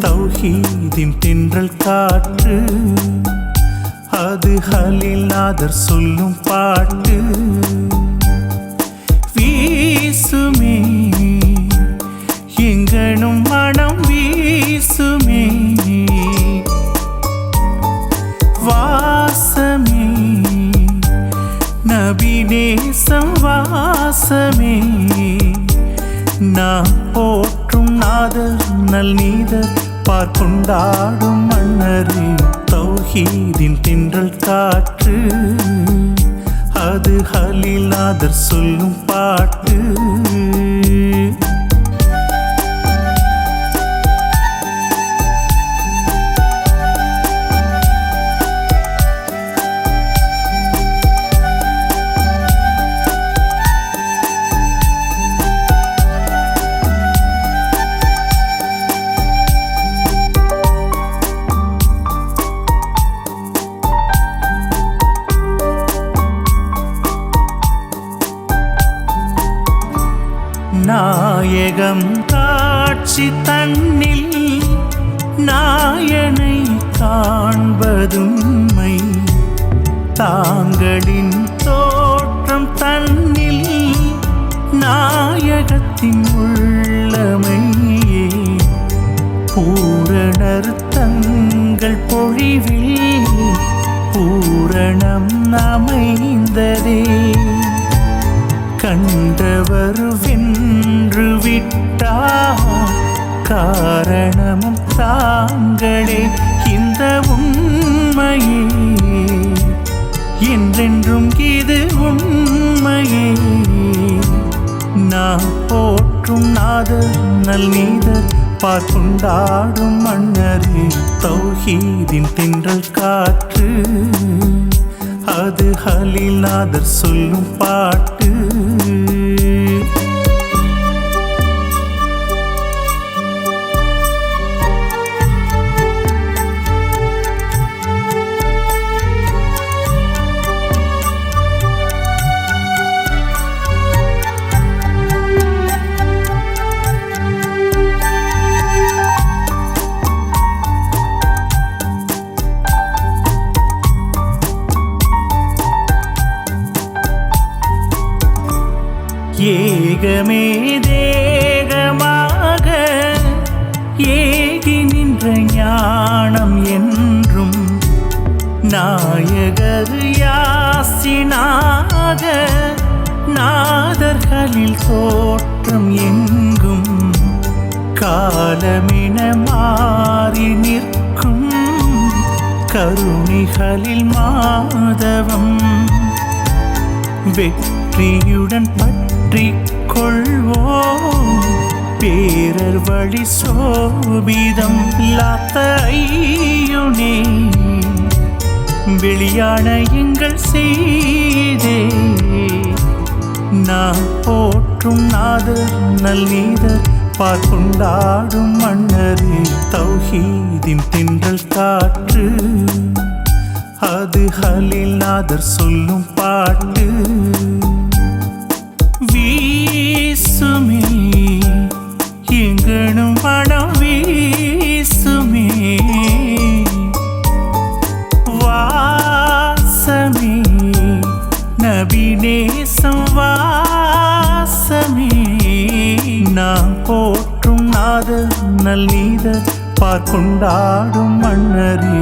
தௌஹீதின் தென்றல் காற்று அது ஹலிலாதர் சொல்லும் பாட்டு. வீசுமே எங்கனும் மனம் வீசுமே. வாசமே நபிநேசம் வாசமே. நான் போற்றும் நாதர் நல் நீதர் பார்க்கொண்டாடும் மன்னரின் தௌஹீதின் தின்றல் காற்று. அது ஹலிலாதர் சொல்லும் நாயகம் காட்சி தன்னில் நாயனை காண்பதுண்மை தாங்களின் தோற்றம் தன்னில் நாயகத்தின் உள்ளமையே. பூரணர் தங்கள் பொழிவில் பூரணம் அமைந்ததே. கண்டவர் வென் விட்டாகும் காரணமும் தாங்களே. இந்த உண்மையே. என்றென்றும் இது உண்மையே. நான் போற்றும் நாதர் நல் நீதர் பார்க்குண்டாடும் மன்னரே. தௌஹீதின் தின்றல் காற்று அது ஹலிலாதர் சொல்லும் பாட்டு. ஏகமே தேகமாக ஏகி நின்ற ஞானம் என்றும் நாயகர் யாசினாக நாதர்களில் தோற்றம் எங்கும் காலமின மாறி நிற்கும் கருணிகளில் மாதவம். வெற்றியுடன் பற்றி கொள்வோம் பேரர் வழி சோபிதம் லாத்தையுனே. வெளியான எங்கள் செய்தே. நான் போற்றும் நாதர் நல்லீதர் பார்க்குண்டாடும் மன்னரே. தௌஹீதின் தின்றல் காற்று அது ஹலில் நாதர் சொல்லும் பாட்டு. நாத நல் நீத பார்க்கொண்டாடும் மன்னரே.